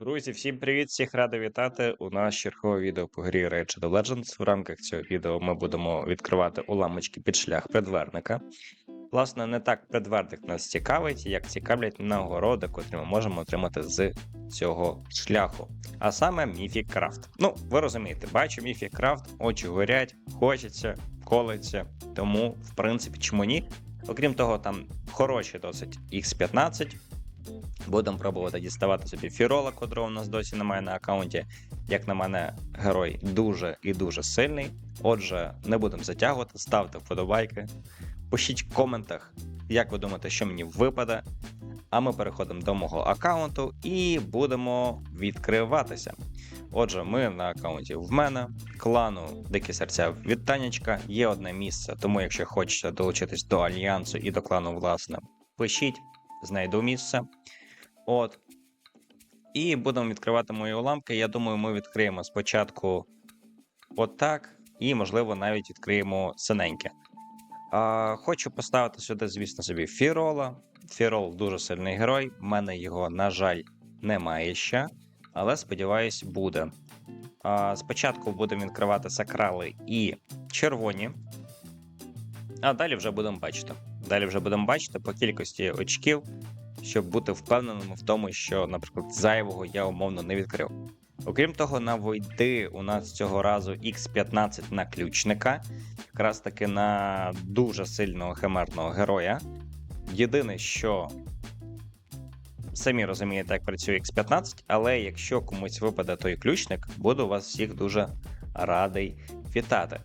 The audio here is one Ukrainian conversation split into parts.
Друзі, всім привіт! Всіх радий вітати. У нас чергове відео по грі Rage of Legends. В рамках цього відео ми будемо відкривати уламочки під шлях предверника. Власне, не так предверник нас цікавить, як цікавлять нагороди, котрі ми можемо отримати з цього шляху. А саме Mythic Craft. Ну, ви розумієте, бачу Mythic Craft, очі горять, хочеться, колиться. Тому, в принципі, чому ні? Окрім того, там хороші досить X15. Будемо пробувати діставати собі фірола, котрого у нас досі немає на аккаунті. Як на мене, герой дуже і дуже сильний. Отже, не будемо затягувати, ставте вподобайки, пишіть в коментах, як ви думаєте, що мені випаде. А ми переходимо до мого аккаунту і будемо відкриватися. Отже, ми на аккаунті в мене, клану Дикі серця від Танечка. Є одне місце, тому якщо хочете долучитись до альянсу і до клану, власне, пишіть, знайду місце. От. І будемо відкривати мої уламки. Я думаю, ми відкриємо спочатку отак, і, можливо, навіть відкриємо синеньке. А, Хочу поставити сюди, звісно, собі Фірола. Фірол дуже сильний герой. У мене його, на жаль, немає ще, але сподіваюсь, буде. А, Спочатку будемо відкривати сакрали і червоні. А далі вже будемо бачити. Далі вже будемо бачити по кількості очків щоб бути впевненим в тому, що, наприклад, зайвого я умовно не відкрив. Окрім того, на войди у нас цього разу X15 на ключника, якраз таки на дуже сильного химерного героя. Єдине, що самі розумієте, як працює X15, але якщо комусь випаде той ключник, буду вас всіх дуже радий вітати.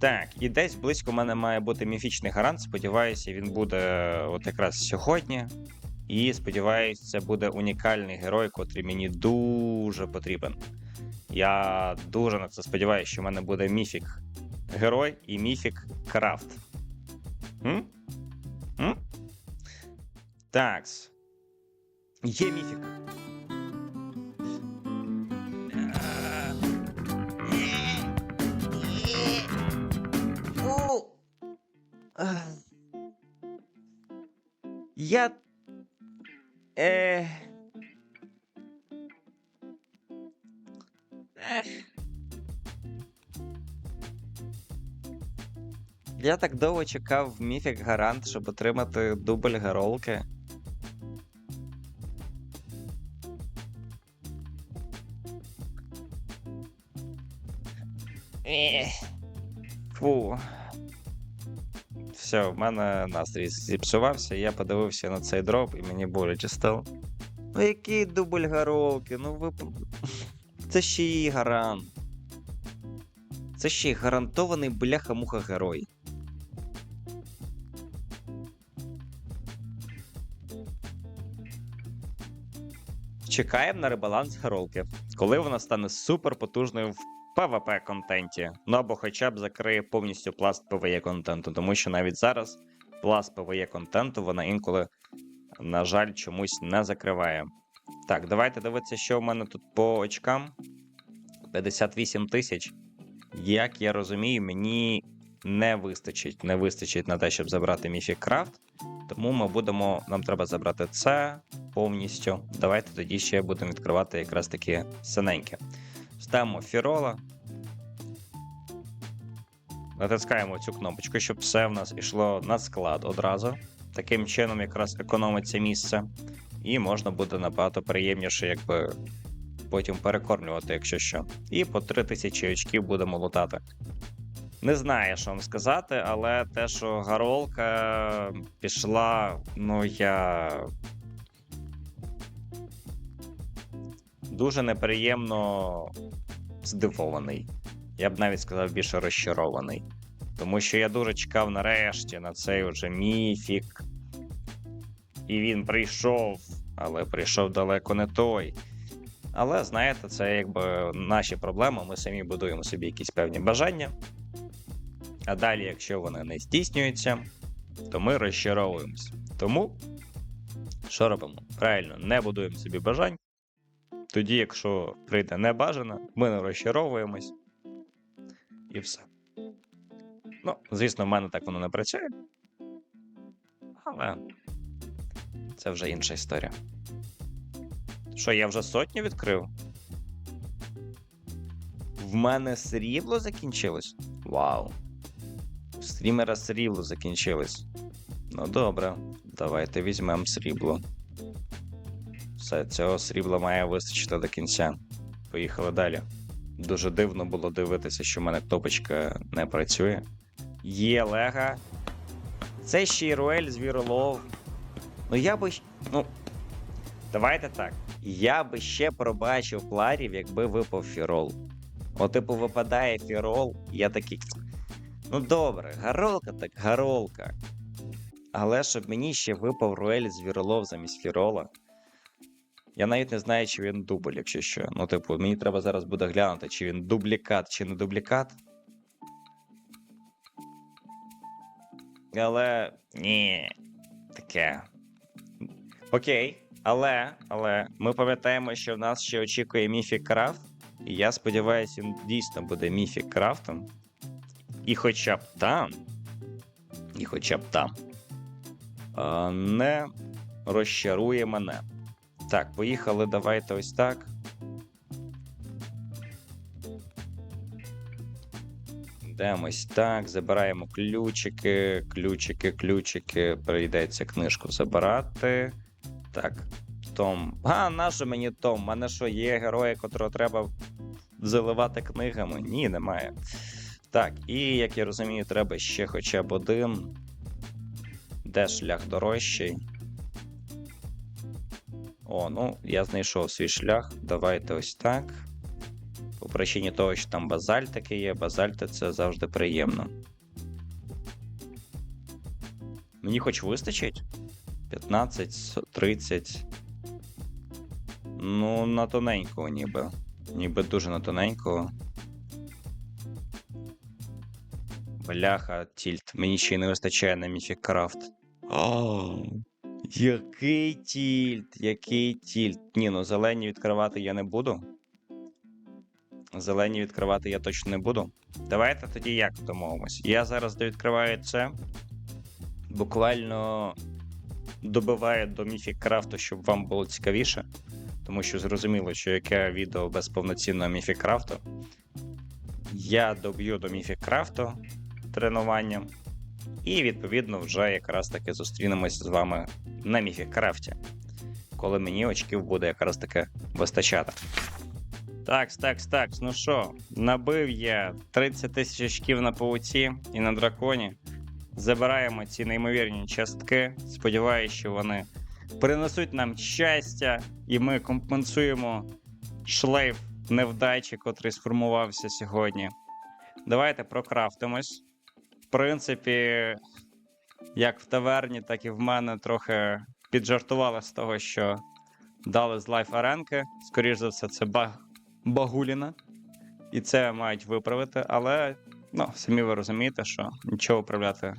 Так, і десь близько мене має бути міфічний гарант. Сподіваюся, він буде от якраз сьогодні. І сподіваюся, це буде унікальний герой, котрий мені дуже потрібен. Я дуже на це сподіваюся, що в мене буде міфік герой і міфік крафт. Такс. Є міфік. Я. Е... Ех. Я так довго чекав Міфік Гарант, щоб отримати дубль Гаролки. Фу. Все, в мене настрій зіпсувався, я подивився на цей дроп і мені боляче стало. Ну який дубль гаровки? Ну ви. Це ще й гарант. Це ще й гарантований бляха-муха герой. Чекаємо на ребаланс Геролки, коли вона стане супер потужною в PvP контенті. Ну або хоча б закриє повністю пласт PvE контенту, тому що навіть зараз пласт PvE контенту вона інколи, на жаль, чомусь не закриває. Так, давайте дивитися, що в мене тут по очкам. 58 тисяч. Як я розумію, мені не вистачить, не вистачить на те, щоб забрати Mythic Craft. Тому ми будемо. Нам треба забрати це повністю. Давайте тоді ще будемо відкривати якраз таки синеньке. Ставимо фірола. Натискаємо цю кнопочку, щоб все в нас йшло на склад одразу. Таким чином, якраз економиться місце. І можна буде набагато приємніше, якби потім перекормлювати, якщо що. І по 3000 очків будемо лутати. Не знаю, що вам сказати, але те, що Гаролка пішла, ну я. Дуже неприємно здивований. Я б навіть сказав більше розчарований. Тому що я дуже чекав нарешті на цей уже міфік. І він прийшов, але прийшов далеко не той. Але знаєте, це якби наші проблеми. Ми самі будуємо собі якісь певні бажання. А далі, якщо вони не здійснюються, то ми розчаровуємось. Тому що робимо? Правильно, не будуємо собі бажань. Тоді, якщо прийде небажано, ми не розчаровуємось. І все. Ну, звісно, в мене так воно не працює. Але це вже інша історія. Що, я вже сотню відкрив? В мене срібло закінчилось? Вау. У стрімера срібло закінчилось. Ну добре, давайте візьмемо срібло. Все, цього срібла має вистачити до кінця. Поїхали далі. Дуже дивно було дивитися, що в мене кнопочка не працює. Є Лега. Це ще й Руель Звіролов. Ну я би. Ну. Давайте так. Я би ще пробачив пларів, якби випав фірол. От, типу, випадає фірол, я такий. Ну добре, гаролка так гаролка. Але щоб мені ще випав Руель Звіролов замість фірола. Я навіть не знаю, чи він дубль, якщо що. Ну, типу, мені треба зараз буде глянути, чи він дублікат, чи не дублікат. Але ні, таке. Окей, але, але ми пам'ятаємо, що в нас ще очікує Міфік Крафт. І я сподіваюся, він дійсно буде Міфік Крафтом. І хоча б там. І хоча б там. Не розчарує мене. Так, поїхали, давайте ось так. Йдемо ось так, забираємо ключики, ключики, ключики. Прийдеться книжку забирати. Так, Том. А, нащо мені Том? У мене що, є герої, котрого треба заливати книгами? Ні, немає. Так, і як я розумію, треба ще хоча б один. Де шлях дорожчий? О, ну, я знайшов свій шлях. Давайте ось так. По причині того, що там базальтики є, базальти це завжди приємно. Мені хоч вистачить? 15, 30. Ну, на тоненького ніби. Ніби дуже на тоненького. Бляха, тільт. Мені ще й не вистачає на Mythic Craft. Який тільт, який тільт. Ні, ну зелені відкривати я не буду. Зелені відкривати я точно не буду. Давайте тоді як домовимось. Я зараз довідкриваю це. Буквально добиваю до Mythic Craft, щоб вам було цікавіше. Тому що зрозуміло, що яке відео без повноцінного Mythic Craft. Я доб'ю до Mythic Craft тренуванням. І, відповідно, вже якраз таки зустрінемося з вами на Craft, коли мені очків буде якраз таки вистачати. Такс, такс, такс. Ну що, набив я 30 тисяч очків на пауці і на драконі. Забираємо ці неймовірні частки. Сподіваюся, що вони принесуть нам щастя, і ми компенсуємо шлейф невдачі, котрий сформувався сьогодні. Давайте прокрафтимось. Принципі, як в таверні, так і в мене трохи піджартували з того, що дали з лайф аренки. Скоріш за все, це баг... багуліна. І це мають виправити, але ну, самі ви розумієте, що нічого виправляти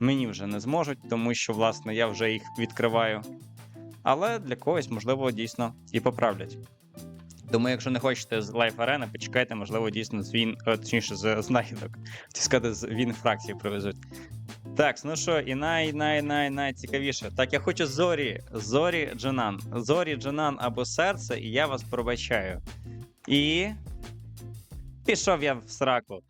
мені вже не зможуть, тому що, власне, я вже їх відкриваю. Але для когось, можливо, дійсно і поправлять. Тому, якщо не хочете з лайф арени, почекайте, можливо, дійсно з він, е, точніше, з знахідок. Сказати, з він фракції привезуть. Так, ну що, і най най най найцікавіше. Так, я хочу зорі, зорі Джанан. Зорі Джанан або серце, і я вас пробачаю. І. Пішов я в сраку.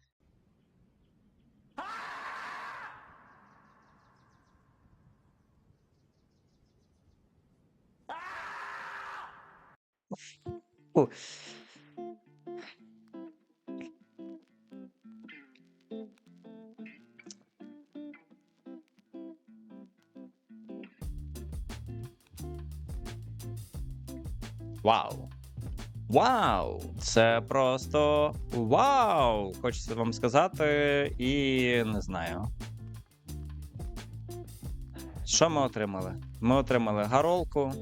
Вау. Вау! Це просто вау! Хочеться вам сказати, і не знаю. Що ми отримали? Ми отримали гаролку.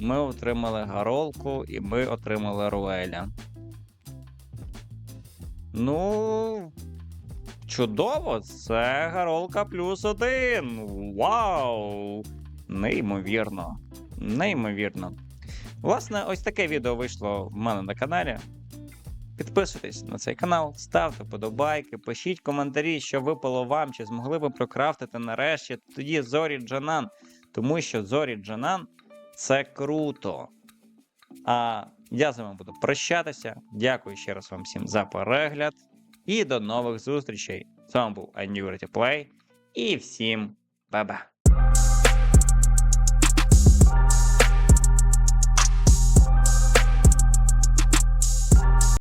Ми отримали гаролку і ми отримали руеля. Ну. Чудово! Це гаролка плюс один. Вау! Неймовірно. Неймовірно. Власне, ось таке відео вийшло в мене на каналі. Підписуйтесь на цей канал, ставте подобайки, пишіть коментарі, що випало вам, чи змогли ви прокрафтити нарешті тоді Зорі Джанан. Тому що Зорі Джанан це круто. А я з вами буду прощатися. Дякую ще раз вам всім за перегляд. І до нових зустрічей. З вами був iNewReady Play. І всім ба-ба.